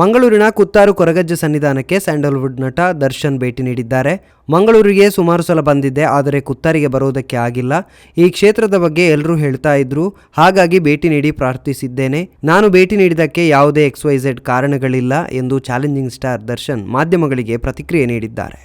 ಮಂಗಳೂರಿನ ಕುತ್ತಾರು ಕೊರಗಜ್ಜ ಸನ್ನಿಧಾನಕ್ಕೆ ಸ್ಯಾಂಡಲ್ವುಡ್ ನಟ ದರ್ಶನ್ ಭೇಟಿ ನೀಡಿದ್ದಾರೆ. ಮಂಗಳೂರಿಗೆ ಸುಮಾರು ಸಲ ಬಂದಿದ್ದೆ, ಆದರೆ ಕುತ್ತಾರಿಗೆ ಬರೋದಕ್ಕೆ ಆಗಿಲ್ಲ. ಈ ಕ್ಷೇತ್ರದ ಬಗ್ಗೆ ಎಲ್ಲರೂ ಹೇಳ್ತಾ ಇದ್ರು. ಹಾಗಾಗಿ ಭೇಟಿ ನೀಡಿ ಪ್ರಾರ್ಥಿಸಿದ್ದೇನೆ. ನಾನು ಭೇಟಿ ನೀಡಿದ್ದಕ್ಕೆ ಯಾವುದೇ ಎಕ್ಸ್ ವೈ ಝೆಡ್ ಕಾರಣಗಳಿಲ್ಲ ಎಂದು ಚಾಲೆಂಜಿಂಗ್ ಸ್ಟಾರ್ ದರ್ಶನ್ ಮಾಧ್ಯಮಗಳಿಗೆ ಪ್ರತಿಕ್ರಿಯೆ ನೀಡಿದ್ದಾರೆ.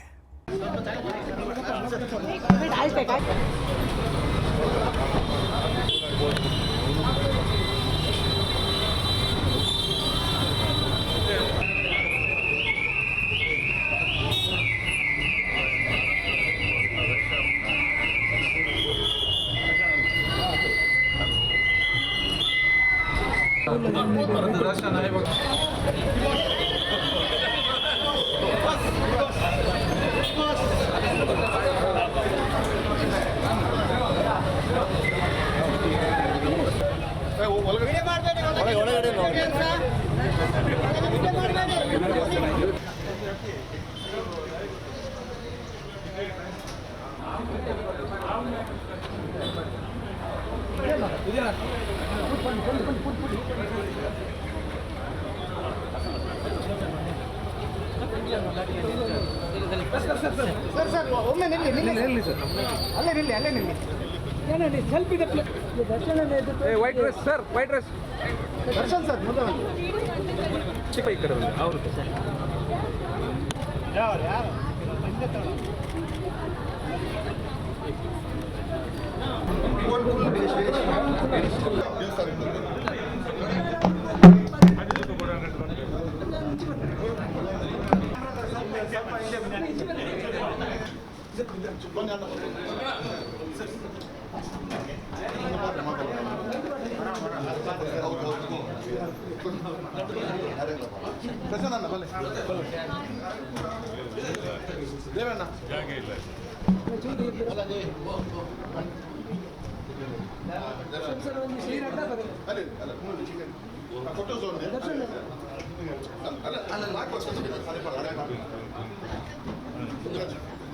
Gracias. ಸರ್ ಸರ್ ಒಮ್ಮೆ ನಿಲ್ಲಿ ನಿಲ್ಲಿ ನಿಲ್ಲಿ ಸರ್ ಅಲ್ಲೇ ನಿಲ್ಲಿ ಅಲ್ಲೇ ನಿಲ್ಲಿ ಏನಲ್ಲಿ selfie Darshan white dress sir white dress Darshan sir ಮುಂದೆ ಬನ್ನಿ. ಚಿಕ್ಕ ಈ ಕಡೆ ಬನ್ನಿ ಅವರು ಯಾರು ಯಾರು ಹಿಂದೆ ಪ್ರಸನ್ನ ಬನ್ನಿ ದೇವಣ್ಣ ಫೋಟೋಸ್ ಅಲ್ಲ ಅಲ್ಲ ನಾಲ್ಕು ವರ್ಷ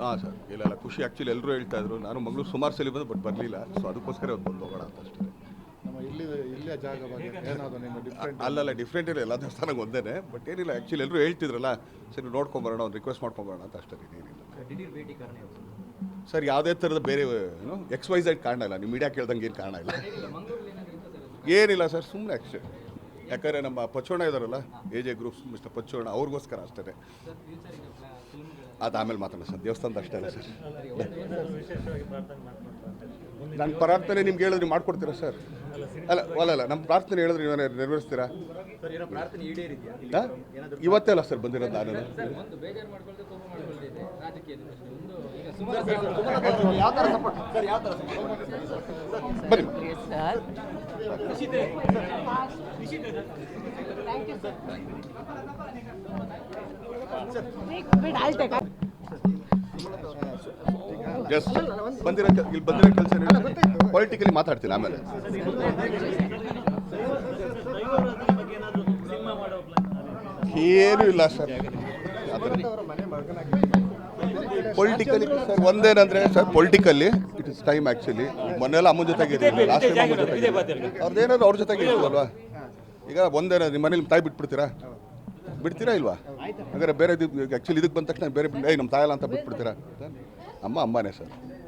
ಹಾ. ಸರ್. ಇಲ್ಲ ಖುಷಿ. ಆ್ಯಕ್ಚುಲಿ ಎಲ್ಲರೂ ಹೇಳ್ತಾ ಇದ್ರು. ನಾನು ಮಂಗಳೂರು ಸುಮಾರು ಸಲ ಬಂದು ಬಟ್ ಬರಲಿಲ್ಲ. ಸೊ ಅದಕ್ಕೋಸ್ಕರ ಇವತ್ತು ಬಂದು ಹೋಗೋಣ ಅಂತ ಅಷ್ಟೇ. ಇಲ್ಲಿ ಇಲ್ಲೇ ಜಾಗ ಬಗ್ಗೆ ಏನಾದ್ರು ನಿಮ್ಮ ಡಿಫ್ರೆಂಟ್ ಅಲ್ಲಲ್ಲ ಡಿಫ್ರೆಂಟ್ ಇಲ್ಲ ಎಲ್ಲ ದೇವಸ್ಥಾನಕ್ಕೆ ಒಂದೇನೆ. ಬಟ್ ಏನಿಲ್ಲ ಆ್ಯಕ್ಚುಲಿ ಎಲ್ಲರೂ ಹೇಳ್ತಿದ್ರಲ್ಲ ಸರಿ ನೋಡ್ಕೊಂಬರೋಣ ಒಂದು ರಿಕ್ವೆಸ್ಟ್ ಮಾಡ್ಕೊಂಬರೋಣ ಅಂತ ಅಷ್ಟೇ ಏನಿಲ್ಲ. ಸರ್ ಯಾವುದೇ? ಥರದ ಬೇರೆ ಏನು ಎಕ್ಸ್ ವೈ ಝೆಡ್ ಕಾರಣ ಇಲ್ಲ. ನೀವು ಮೀಡಿಯಾ ಕೇಳ್ದಂಗೆ ಏನು ಕಾರಣ ಇಲ್ಲ. ಏನಿಲ್ಲ ಸರ್ ಸುಮ್ಮನೆ ಅಷ್ಟೇ. ಯಾಕಂದರೆ ನಮ್ಮ ಪಚ್ಚೋಣ ಇದಾರಲ್ಲ A J groups mister Pachhona ಅವ್ರಿಗೋಸ್ಕರ ಅಷ್ಟೇ ಅದು ಆಮೇಲೆ ಮಾತಾಡೋಣ ಸರ್ ದೇವಸ್ಥಾನದ ಅಷ್ಟೇ ಅಲ್ಲ ಸರ್ ನನ್ನ ಪ್ರಾರ್ಥನೆ ನಿಮ್ಗೆ ಹೇಳಿದ್ರೆ ನೀವು ಮಾಡ್ಕೊಡ್ತೀರಾ ಸರ್ ಅಲ್ಲ ಅಲ್ಲ ಅಲ್ಲ ನಮ್ಮ ಪ್ರಾರ್ಥನೆ ಹೇಳಿದ್ರೆ ನೀವು ನೆರವೇರಿಸ್ತೀರಾ? ಇವತ್ತೇ ಅಲ್ಲ ಸರ್ ಬಂದಿರೋದು ನಾನು ಬನ್ನಿ ಎಸ್ ಬಂದಿರೋ ಇಲ್ಲಿ ಬಂದಿರೋ ಕೆಲಸ ಪೊಲಿಟಿಕಲಿ ಮಾತಾಡ್ತೀನಿ ಆಮೇಲೆ. ಏನು ಇಲ್ಲ sir. Politically sir ಒಂದೇನಂದ್ರೆ sir politically it is time actually ಮೊನ್ನೆಲ್ಲ ಅಮ್ಮನ ಜೊತೆಗೆ ಇರಲಿಲ್ಲ ಲಾಸ್ಟ್ ಟೈಮ್ ಅಮ್ಮನ ಜೊತೆಗೆ ಅವ್ರದ್ದೇನಾದ್ರು ಅವ್ರ ಜೊತೆಗೆ ಇರ್ತದಲ್ವಾ ಈಗ ಒಂದೇನ ನಿಮ್ಮ ಮನೇಲಿ ತಾಯಿ ಬಿಟ್ಬಿಡ್ತೀರಾ? ಬಿಡ್ತೀರಾ ಇಲ್ವಾ? ಹಾಗಾದ್ರೆ ಬೇರೆ ಆ್ಯಕ್ಚುಲಿ ಇದಕ್ಕೆ ಬಂದ ತಕ್ಷಣ ಬೇರೆ ಏಯ್ ನಮ್ಮ ತಾಯಲ್ಲ ಅಂತ ಬಿಟ್ಬಿಡ್ತೀರಾ? ಅಮ್ಮ ಅಮ್ಮನೇ ಸರ್